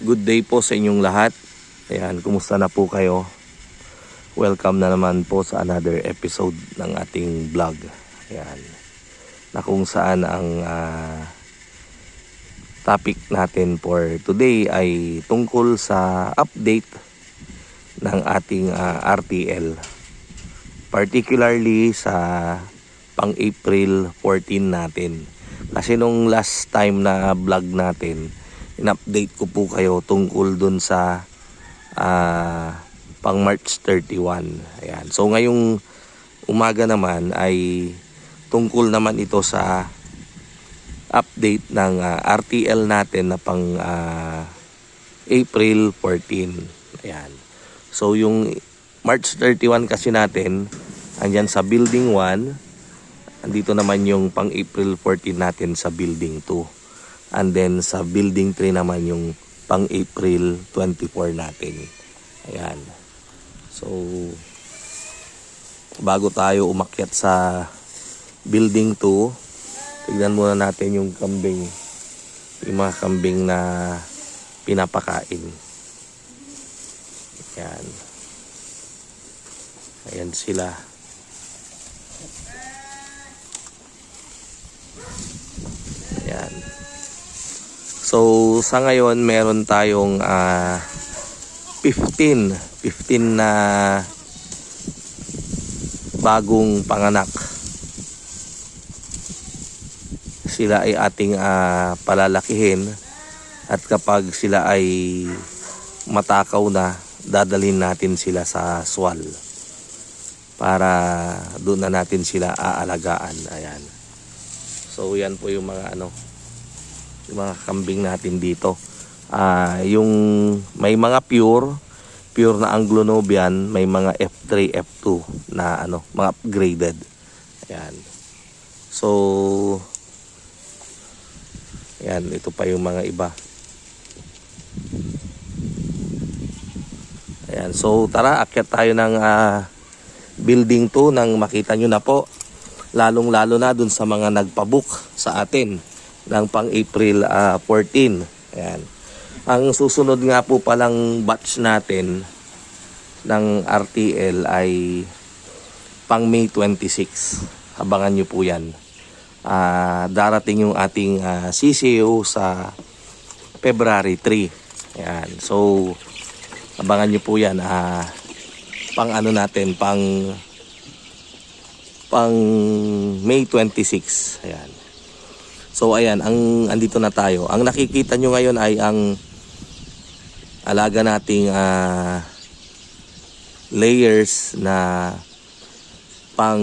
Good day po sa inyong lahat. Ayan, kumusta na po kayo? Welcome na naman po sa another episode ng ating vlog. Ayan. Na kung saan ang ah, topic natin for today ay tungkol sa update ng ating ah, RTL. Particularly sa pang April 14 natin. Kasi nung last time na vlog natin, in-update ko po kayo tungkol dun sa ah, pang March 31. Ayan. So ngayong umaga naman ay tungkol naman ito sa update ng ah, RTL natin na pang ah, April 14. Ayan. So yung March 31 kasi natin andyan sa building 1 andito naman yung pang April 14 natin sa building 2 and then sa building 3 naman yung pang April 24 natin. Ayan. So bago tayo umakyat sa building 2 tignan muna natin yung kambing. Yung mga kambing na pinapakain. Ayan. Ayan sila. Ayan. So, sa ngayon, meron tayong ah 15. 15 na bagong panganak. Sila ay ating ah, palalakihin at kapag sila ay matakaw na, dadalhin natin sila sa swal para doon na natin sila aalagaan. Ayan. So yan po yung mga ano yung mga kambing natin dito. Ah, yung may mga pure, pure na Anglo-Nubian, may mga F3, F2 na ano, mga upgraded. Ayan. So Ayan, ito pa yung mga iba. Ayan, so tara, akyat tayo ng ah, building 2 nang makita nyo na po lalong-lalo na dun sa mga nagpabook sa atin ng pang April ah, 14. Ayan. Ang susunod nga po palang batch natin ng RTL ay pang May 26. Abangan nyo po yan. Ah, darating yung ating ah, CCO sa February 3. Ayan. So, abangan nyo po yan. Ah, pang ano natin, pang pang May 26. Ayan. So ayan, ang andito na tayo. Ang nakikita nyo ngayon ay ang alaga nating ah, layers na pang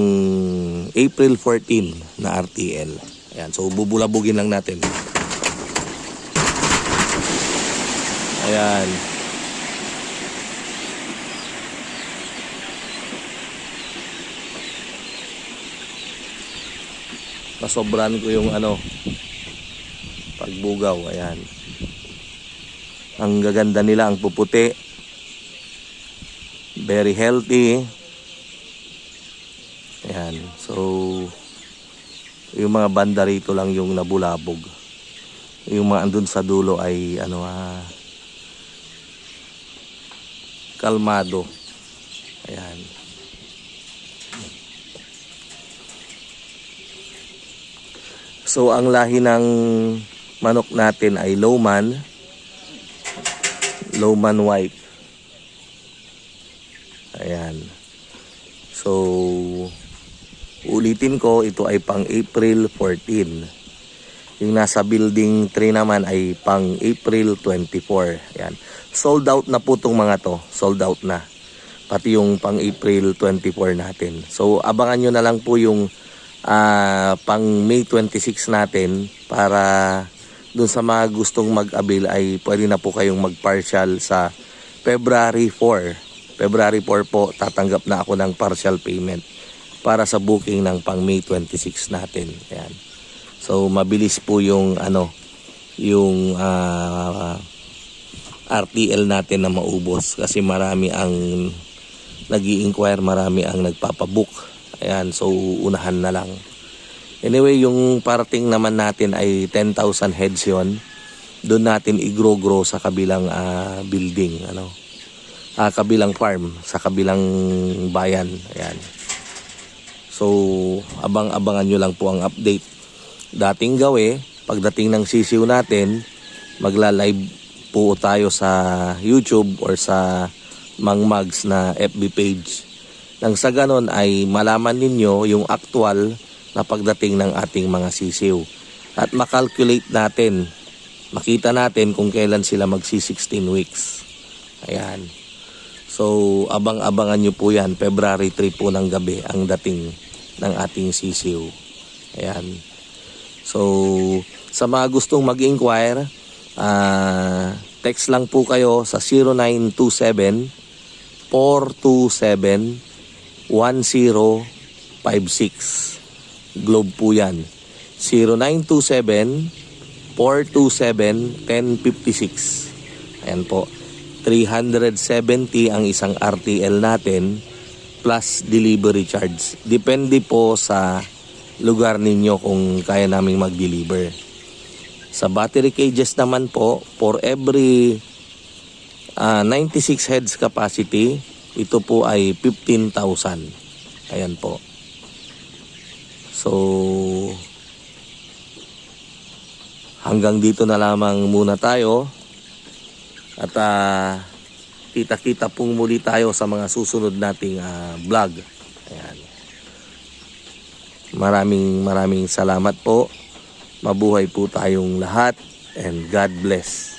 April 14 na RTL. Ayan, so bubulabugin lang natin. Ayan. Nasobran ko yung ano pagbugaw ayan. Ang gaganda nila ang puputi. Very healthy. Ayan so yung mga banda rito lang yung nabulabog. Yung mga andun sa dulo ay ano ah kalmado So ang lahi ng manok natin ay lowman. Lowman white. Ayan. So ulitin ko ito ay pang April 14. Yung nasa building 3 naman ay pang April 24. Ayan. Sold out na po tong mga to. Sold out na. Pati yung pang April 24 natin. So abangan nyo na lang po yung ah, pang May 26 natin para dun sa mga gustong mag-avail ay pwede na po kayong mag-partial sa February 4. February 4 po tatanggap na ako ng partial payment para sa booking ng pang May 26 natin. Ayan. So mabilis po yung ano yung ah, RTL natin na maubos kasi marami ang nag inquire marami ang nagpapabook. Ayan, so unahan na lang. Anyway, yung parating naman natin ay 10,000 heads yon. doon natin i-grow-grow sa kabilang ah, building, ano. Ah, kabilang farm, sa kabilang bayan. Ayan. So, abang-abangan nyo lang po ang update. Dating gawi, pagdating ng sisiw natin, magla-live po tayo sa YouTube or sa Mang Mags na FB page. Nang sa ganon ay malaman ninyo yung actual na pagdating ng ating mga sisiw. At makalculate natin, makita natin kung kailan sila magsi 16 weeks. Ayan. So, abang-abangan nyo po yan. February 3 po ng gabi ang dating ng ating sisiw. Ayan. So, sa mga gustong mag-inquire, ah, text lang po kayo sa 0927 427 1056. Globe po yan. 0927 427 1056. Ayan po. 370 ang isang RTL natin plus delivery charge. Depende po sa lugar ninyo kung kaya naming mag-deliver. Sa battery cages naman po, for every ah, 96 heads capacity, ito po ay 15,000. Ayan po. So, hanggang dito na lamang muna tayo. At ah, kita-kita pong muli tayo sa mga susunod nating ah, vlog. Ayan. Maraming maraming salamat po. Mabuhay po tayong lahat and God bless.